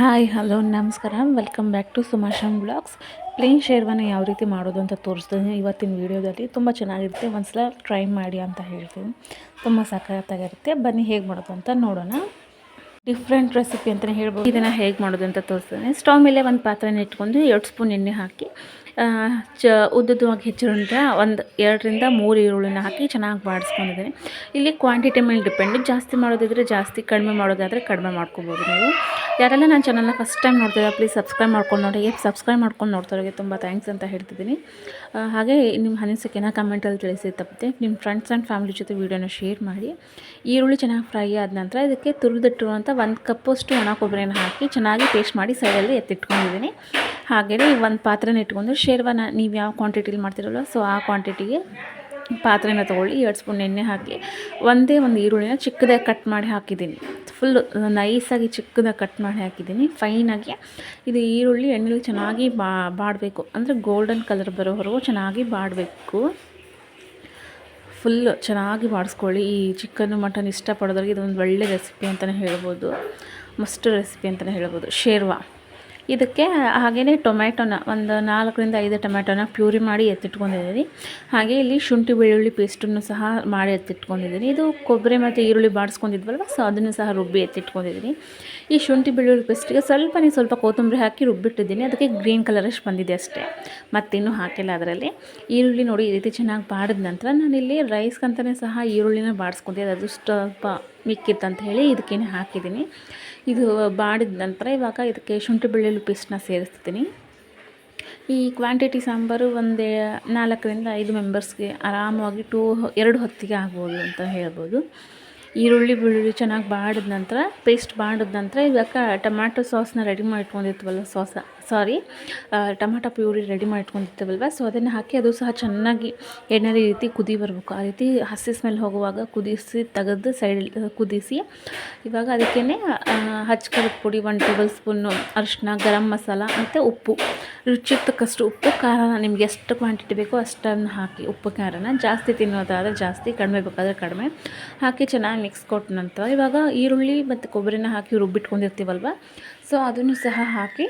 Hi, hello, ನಮಸ್ಕಾರ. Welcome back to ಸುಮಾಶಾಮ್ blogs. Plain ಶೇರ್ವಾನ ಯಾವ ರೀತಿ ಮಾಡೋದು ಅಂತ ತೋರಿಸ್ತೀನಿ. ಇವತ್ತಿನ ವೀಡಿಯೋದಲ್ಲಿ ತುಂಬ ಚೆನ್ನಾಗಿರುತ್ತೆ. ಒಂದ್ಸಲ ಟ್ರೈ ಮಾಡಿ ಅಂತ ಹೇಳ್ತೀನಿ. ತುಂಬ ಸಖತ್ತಾಗಿರುತ್ತೆ. ಬನ್ನಿ, ಹೇಗೆ ಮಾಡೋದು ಅಂತ ನೋಡೋಣ. ಡಿಫ್ರೆಂಟ್ ರೆಸಿಪಿ ಅಂತಲೇ ಹೇಳ್ಬೋದು. ಇದನ್ನು ಹೇಗೆ ಮಾಡೋದು ಅಂತ ತೋರಿಸ್ತೀನಿ. ಸ್ಟವ್ ಮೇಲೆ ಒಂದು ಪಾತ್ರೆನ ಇಟ್ಕೊಂಡು ಎರಡು ಸ್ಪೂನ್ ಎಣ್ಣೆ ಹಾಕಿ ಚ, ಉದ್ದುದ್ದವಾಗಿ ಹೆಚ್ಚಿರೋದ್ರಿಂದ ಒಂದು ಎರಡರಿಂದ ಮೂರು ಈರುಳ್ಳಿನ ಹಾಕಿ ಚೆನ್ನಾಗಿ ಬಾಡಿಸ್ಕೊಂಡಿದ್ದೀನಿ. ಇಲ್ಲಿ ಕ್ವಾಂಟಿಟಿ ಮೇಲೆ ಡಿಪೆಂಡ್ ಜಾಸ್ತಿ ಮಾಡೋದಿದ್ರೆ ಜಾಸ್ತಿ, ಕಡಿಮೆ ಮಾಡೋದಾದರೆ ಕಡಿಮೆ ಮಾಡ್ಕೋಬೋದು ನೀವು. ಯಾರೆಲ್ಲ ನನ್ನ ಚಾನಲ್ನ ಫಸ್ಟ್ ಟೈಮ್ ನೋಡ್ತಿದ್ದಾರೆ ಪ್ಲೀಸ್ ಸಬ್ಸ್ಕ್ರೈಬ್ ಮಾಡ್ಕೊಂಡು ನೋಡಿ. ಸಬ್ಸ್ಕ್ರೈಬ್ ಮಾಡ್ಕೊಂಡು ನೋಡ್ತಾರಿಗೆ ತುಂಬ ಥ್ಯಾಂಕ್ಸ್ ಅಂತ ಹೇಳ್ತಿದ್ದೀನಿ. ಹಾಗೆ ನಿಮ್ಮ ಅನಿಸಿಕೆನ ಕಮೆಂಟಲ್ಲಿ ತಿಳಿಸಿ ತಪ್ಪದೆ ನಿಮ್ಮ ಫ್ರೆಂಡ್ಸ್ ಆ್ಯಂಡ್ ಫ್ಯಾಮಿಲಿ ಜೊತೆ ವೀಡಿಯೋನ ಶೇರ್ ಮಾಡಿ. ಈರುಳ್ಳಿ ಚೆನ್ನಾಗಿ ಫ್ರೈ ಆದ ನಂತರ ಇದಕ್ಕೆ ತುರಿದಿಟ್ಟಿರುವಂಥ ಒಂದು ಕಪ್ಪಷ್ಟು ಒಣ ಕೊಬ್ಬರಿನ ಹಾಕಿ ಚೆನ್ನಾಗಿ ಪೇಸ್ಟ್ ಮಾಡಿ ಸೈಡಲ್ಲಿ ಎತ್ತಿಟ್ಕೊಂಡಿದ್ದೀನಿ. ಹಾಗೆಯೇ ಒಂದು ಪಾತ್ರೆನ ಇಟ್ಕೊಂಡು ಶೇರ್ವಾನ ನೀವು ಯಾವ ಕ್ವಾಂಟಿಟಿಲಿ ಮಾಡ್ತಿರಲ್ಲ ಸೊ ಆ ಕ್ವಾಂಟಿಟಿಗೆ ಪಾತ್ರೆನ ತೊಗೊಳ್ಳಿ, ಎರಡು ಸ್ಪೂನ್ ಎಣ್ಣೆ ಹಾಕಿ, ಒಂದೇ ಒಂದು ಈರುಳ್ಳಿನ ಚಿಕ್ಕದಾಗಿ ಕಟ್ ಮಾಡಿ ಹಾಕಿದ್ದೀನಿ. ಫುಲ್ ನೈಸಾಗಿ ಚಿಕ್ಕದಾಗಿ ಕಟ್ ಮಾಡಿ ಹಾಕಿದ್ದೀನಿ. ಫೈನಾಗಿ ಇದು ಈರುಳ್ಳಿ, ಎಣ್ಣೆಲಿ ಚೆನ್ನಾಗಿ ಬಾಡಬೇಕು. ಅಂದರೆ ಗೋಲ್ಡನ್ ಕಲರ್ ಬರೋವರೆಗೂ ಚೆನ್ನಾಗಿ ಬಾಡಬೇಕು. ಫುಲ್ಲು ಚೆನ್ನಾಗಿ ಬಾಡಿಸ್ಕೊಳ್ಳಿ. ಈ ಚಿಕನ್ನು ಮಟನ್ ಇಷ್ಟಪಡೋದ್ರಿಗೆ ಇದೊಂದು ಒಳ್ಳೆ ರೆಸಿಪಿ ಅಂತಲೇ ಹೇಳ್ಬೋದು. ಮಸ್ಟ್ ರೆಸಿಪಿ ಅಂತಲೇ ಹೇಳ್ಬೋದು. ಶೇರ್ವಾ. ಇದಕ್ಕೆ ಹಾಗೆಯೇ ಟೊಮ್ಯಾಟೊನ, ಒಂದು ನಾಲ್ಕರಿಂದ ಐದು ಟೊಮ್ಯಾಟೊನ ಪ್ಯೂರಿ ಮಾಡಿ ಎತ್ತಿಟ್ಕೊಂಡಿದ್ದೀನಿ. ಹಾಗೆ ಇಲ್ಲಿ ಶುಂಠಿ ಬೆಳ್ಳುಳ್ಳಿ ಪೇಸ್ಟನ್ನು ಸಹ ಮಾಡಿ ಎತ್ತಿಟ್ಕೊಂಡಿದ್ದೀನಿ. ಇದು ಕೊಬ್ಬರಿ ಮತ್ತು ಈರುಳ್ಳಿ ಬಾಡಿಸ್ಕೊಂಡಿದ್ವಲ್ವ, ಸೊ ಅದನ್ನು ಸಹ ರುಬ್ಬಿ ಎತ್ತಿಟ್ಕೊಂಡಿದ್ದೀನಿ. ಈ ಶುಂಠಿ ಬೆಳ್ಳುಳ್ಳಿ ಪೇಸ್ಟಿಗೆ ಸ್ವಲ್ಪನೇ ಸ್ವಲ್ಪ ಕೊತ್ತಂಬರಿ ಹಾಕಿ ರುಬ್ಬಿಟ್ಟಿದ್ದೀನಿ. ಅದಕ್ಕೆ ಗ್ರೀನ್ ಕಲರ್ ಅಷ್ಟು ಬಂದಿದೆ ಅಷ್ಟೇ. ಮತ್ತಿನ್ನೂ ಹಾಕಿಲ್ಲ ಅದರಲ್ಲಿ. ಈರುಳ್ಳಿ ನೋಡಿ ಈ ರೀತಿ ಚೆನ್ನಾಗಿ ಬಾಡಿದ ನಂತರ ನಾನಿಲ್ಲಿ ರೈಸ್ಗಂತಲೇ ಸಹ ಈರುಳ್ಳಿನ ಬಾಡಿಸ್ಕೊಂಡಿದ್ದೆ. ಅದು ಸ್ವಲ್ಪ ಮಿಕ್ಕಿತ್ತಂತ ಹೇಳಿ ಇದಕ್ಕೇನೆ ಹಾಕಿದ್ದೀನಿ. ಇದು ಬಾಡಿದ ನಂತರ ಇವಾಗ ಇದಕ್ಕೆ ಶುಂಠಿ ಬೆಳ್ಳುಳ್ಳಿ ಪೇಸ್ಟ್ನ ಸೇರಿಸ್ತೀನಿ ಈ ಕ್ವಾಂಟಿಟಿ ಸಾಂಬಾರು ಒಂದು ನಾಲ್ಕರಿಂದ ಐದು ಮೆಂಬರ್ಸ್ಗೆ ಆರಾಮವಾಗಿ ಟೂ ಎರಡು ಹೊತ್ತಿಗೆ ಆಗ್ಬೋದು ಅಂತ ಹೇಳ್ಬೋದು. ಈರುಳ್ಳಿ ಬೆಳ್ಳುಳ್ಳಿ ಚೆನ್ನಾಗಿ ಬಾಡಿದ ನಂತರ, ಪೇಸ್ಟ್ ಬಾಡಿದ ನಂತರ ಇವಾಗ ಟೊಮ್ಯಾಟೊ ಸಾಸ್ನ ರೆಡಿ ಮಾಡಿಟ್ಕೊಂಡಿರ್ತೀವಲ್ಲ ಸಾಸ. ಸಾರಿ ಟೊಮೆಟೊ ಪ್ಯೂರಿ ರೆಡಿ ಮಾಡಿಟ್ಕೊಂಡಿರ್ತೀವಲ್ವ ಸೊ ಅದನ್ನು ಹಾಕಿ ಅದು ಸಹ ಚೆನ್ನಾಗಿ ಎಣ್ಣೆ ರೀತಿ ಕುದಿ ಬರಬೇಕು. ಆ ರೀತಿ ಹಸಿ ಸ್ಮೆಲ್ ಹೋಗುವಾಗ ಕುದಿಸಿ ತೆಗೆದು ಸೈಡ್ ಕುದಿಸಿ. ಇವಾಗ ಅದಕ್ಕೇ ಹಚ್ಕರದ ಪುಡಿ ಒನ್ ಟೇಬಲ್ ಸ್ಪೂನು ಅರಿಶಿನ ಗರಂ ಮಸಾಲ ಮತ್ತು ಉಪ್ಪು. ರುಚಿಗೆ ತಕ್ಕಷ್ಟು ಉಪ್ಪು ಖಾರ ನಿಮ್ಗೆ ಎಷ್ಟು ಕ್ವಾಂಟಿಟಿ ಬೇಕೋ ಅಷ್ಟನ್ನು ಹಾಕಿ. ಉಪ್ಪು, ಖಾರನ ಜಾಸ್ತಿ ತಿನ್ನೋದಾದರೆ ಜಾಸ್ತಿ, ಕಡಿಮೆ ಬೇಕಾದರೆ ಕಡಿಮೆ. ಹಾಕಿ ಚೆನ್ನಾಗಿ ಮಿಕ್ಸ್ ಕೊಟ್ಟ ನಂತರ ಇವಾಗ ಈರುಳ್ಳಿ ಮತ್ತು ಕೊಬ್ಬರಿನ ಹಾಕಿ ರುಬ್ಬಿಟ್ಕೊಂಡಿರ್ತೀವಲ್ವ? ಸೊ ಅದನ್ನು ಸಹ ಹಾಕಿ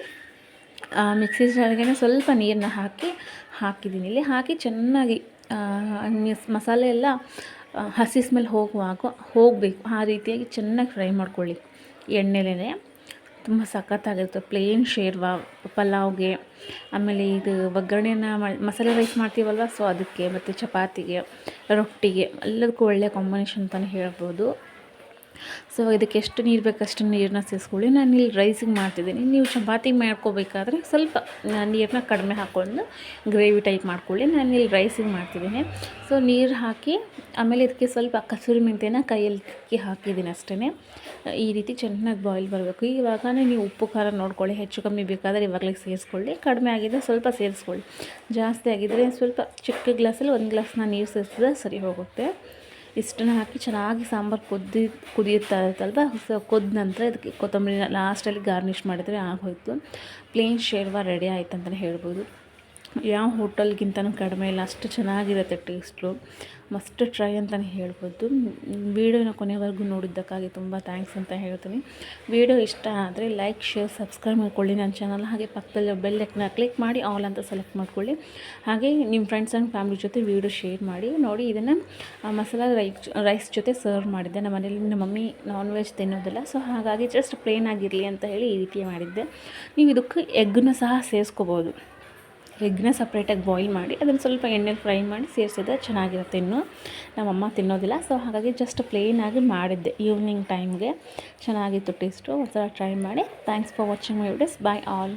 ಮಿಕ್ಸಿ ಜಾರ್ಗೆ ಸ್ವಲ್ಪ ನೀರನ್ನ ಹಾಕಿ, ಹಾಕಿದ್ದೀನಿ. ಇಲ್ಲಿ ಹಾಕಿ ಚೆನ್ನಾಗಿ ಮಿಸ್ ಮಸಾಲೆ ಎಲ್ಲ ಹಸಿ ಸ್ಮೆಲ್ ಹೋಗುವಾಗ, ಹೋಗಬೇಕು. ಆ ರೀತಿಯಾಗಿ ಚೆನ್ನಾಗಿ ಫ್ರೈ ಮಾಡ್ಕೊಳ್ಳಿ. ಎಣ್ಣೆಲೇ ತುಂಬ ಸಖತ್ತಾಗಿರುತ್ತೆ. ಪ್ಲೇನ್ ಶೇರ್ವಾ, ಪಲಾವ್ಗೆ, ಆಮೇಲೆ ಇದು ಒಗ್ಗರಣೆನ ಮಸಾಲೆ ರೈಸ್ ಮಾಡ್ತೀವಲ್ವ? ಸೊ ಅದಕ್ಕೆ ಮತ್ತು ಚಪಾತಿಗೆ, ರೊಟ್ಟಿಗೆ, ಎಲ್ಲದಕ್ಕೂ ಒಳ್ಳೆಯ ಕಾಂಬಿನೇಷನ್ ಅಂತಲೇ ಹೇಳ್ಬೋದು. ಸೊ ಇದಕ್ಕೆ ಎಷ್ಟು ನೀರು ಬೇಕು ಅಷ್ಟು ನೀರನ್ನ ಸೇರಿಸ್ಕೊಳ್ಳಿ ನಾನು ಇಲ್ಲಿ ರೈಸಿಗೆ ಮಾಡ್ತಿದ್ದೀನಿ. ನೀವು ಚಪಾತಿ ಮಾಡ್ಕೋಬೇಕಾದ್ರೆ ಸ್ವಲ್ಪ ನೀರನ್ನ ಕಡಿಮೆ ಹಾಕ್ಕೊಂಡು ಗ್ರೇವಿ ಟೈಪ್ ಮಾಡ್ಕೊಳ್ಳಿ. ನಾನು ಇಲ್ಲಿ ರೈಸಿಗೆ ಮಾಡ್ತಿದ್ದೀನಿ. ಸೊ ನೀರು ಹಾಕಿ, ಆಮೇಲೆ ಇದಕ್ಕೆ ಸ್ವಲ್ಪ ಕಸೂರಿ ಮೆಂತೆನ ಕೈಯಲ್ಲಿ ತಿಕ್ಕಿ ಹಾಕಿದ್ದೀನಿ ಅಷ್ಟೇ ಈ ರೀತಿ ಚೆನ್ನಾಗಿ ಬಾಯ್ಲ್ ಬರಬೇಕು. ಇವಾಗ ನೀವು ಉಪ್ಪು, ಖಾರ ನೋಡ್ಕೊಳ್ಳಿ. ಹೆಚ್ಚು ಕಮ್ಮಿ ಬೇಕಾದರೆ ಇವಾಗಲೇ ಸೇರಿಸ್ಕೊಳ್ಳಿ ಕಡಿಮೆ ಆಗಿದ್ದರೆ ಸ್ವಲ್ಪ ಸೇರಿಸ್ಕೊಳ್ಳಿ ಜಾಸ್ತಿ ಆಗಿದ್ದರೆ ಸ್ವಲ್ಪ ಚಿಕ್ಕ ಗ್ಲಾಸಲ್ಲಿ ಒಂದು ಗ್ಲಾಸ್ನ ನೀರು ಸೇರಿಸಿದ್ರೆ ಸರಿ ಹೋಗುತ್ತೆ. ಇಷ್ಟನ್ನು ಹಾಕಿ ಚೆನ್ನಾಗಿ ಸಾಂಬಾರು ಕುದ್ದಿ ಕುದಿಯುತ್ತಾ ಇರುತ್ತಲ್ವ? ಕುದ್ದ ನಂತರ ಇದಕ್ಕೆ ಕೊತ್ತಂಬರಿನ ಲಾಸ್ಟಲ್ಲಿ ಗಾರ್ನಿಷ್ ಮಾಡಿದರೆ ಆಗೋಯ್ತು. ಪ್ಲೇನ್ ಶೇರ್ವಾ ರೆಡಿ ಆಯ್ತು ಅಂತಲೇ ಹೇಳ್ಬೋದು. ಯಾವ ಹೋಟೆಲ್ಗಿಂತನೂ ಕಡಿಮೆ ಇಲ್ಲ, ಅಷ್ಟು ಚೆನ್ನಾಗಿರುತ್ತೆ ಟೇಸ್ಟು ಮಸ್ಟ್ ಟ್ರೈ ಅಂತಲೇ ಹೇಳ್ಬೋದು. ವೀಡಿಯೋನ ಕೊನೆವರೆಗೂ ನೋಡಿದ್ದಕ್ಕಾಗಿ ತುಂಬ ಥ್ಯಾಂಕ್ಸ್ ಅಂತ ಹೇಳ್ತೀನಿ. ವೀಡಿಯೋ ಇಷ್ಟ ಆದರೆ ಲೈಕ್ ಶೇರ್ ಸಬ್ಸ್ಕ್ರೈಬ್ ಮಾಡ್ಕೊಳ್ಳಿ ನನ್ನ ಚಾನಲ್ ಹಾಗೆ ಪಕ್ಕದಲ್ಲಿ ಬೆಲ್ಲೈಕನ್ನ ಕ್ಲಿಕ್ ಮಾಡಿ ಆಲ್ ಅಂತ ಸೆಲೆಕ್ಟ್ ಮಾಡ್ಕೊಳ್ಳಿ. ಹಾಗೆ ನಿಮ್ಮ ಫ್ರೆಂಡ್ಸ್ ಆ್ಯಂಡ್ ಫ್ಯಾಮಿಲಿ ಜೊತೆ ವೀಡಿಯೋ ಶೇರ್ ಮಾಡಿ. ನೋಡಿ ಇದನ್ನು ಮಸಾಲ ರೈಸ್ ರೈಸ್ ಜೊತೆ ಸರ್ವ್ ಮಾಡಿದ್ದೆ. ನಮ್ಮ ಮನೇಲಿ ನಮ್ಮ ಮಮ್ಮಿ ನಾನ್ ವೆಜ್ ತಿನ್ನೋದಿಲ್ಲ. ಸೊ ಹಾಗಾಗಿ ಜಸ್ಟ್ ಪ್ಲೇನ್ ಆಗಿರಲಿ ಅಂತ ಹೇಳಿ ಈ ರೀತಿ ಮಾಡಿದ್ದೆ. ನೀವು ಇದಕ್ಕೆ ಎಗ್ಗನ್ನು ಸಹ ಸೇರಿಸ್ಕೋಬೋದು. ಎಗ್ನ ಸಪ್ರೇಟಾಗಿ ಬಾಯ್ಲ್ ಮಾಡಿ ಅದನ್ನು ಸ್ವಲ್ಪ ಎಣ್ಣೆಲಿ ಫ್ರೈ ಮಾಡಿ ಸೇರಿಸಿದ್ರೆ ಚೆನ್ನಾಗಿರುತ್ತೆ ಇನ್ನು. ನಮ್ಮಮ್ಮ ತಿನ್ನೋದಿಲ್ಲ ಸೊ ಹಾಗಾಗಿ ಜಸ್ಟ್ ಪ್ಲೇನಾಗಿ ಮಾಡಿದ್ದೆ ಈವ್ನಿಂಗ್ ಟೈಮ್ಗೆ ಚೆನ್ನಾಗಿತ್ತು ಟೇಸ್ಟು ಒಂಥರ ಟ್ರೈ ಮಾಡಿ. Thanks for watching my videos bye all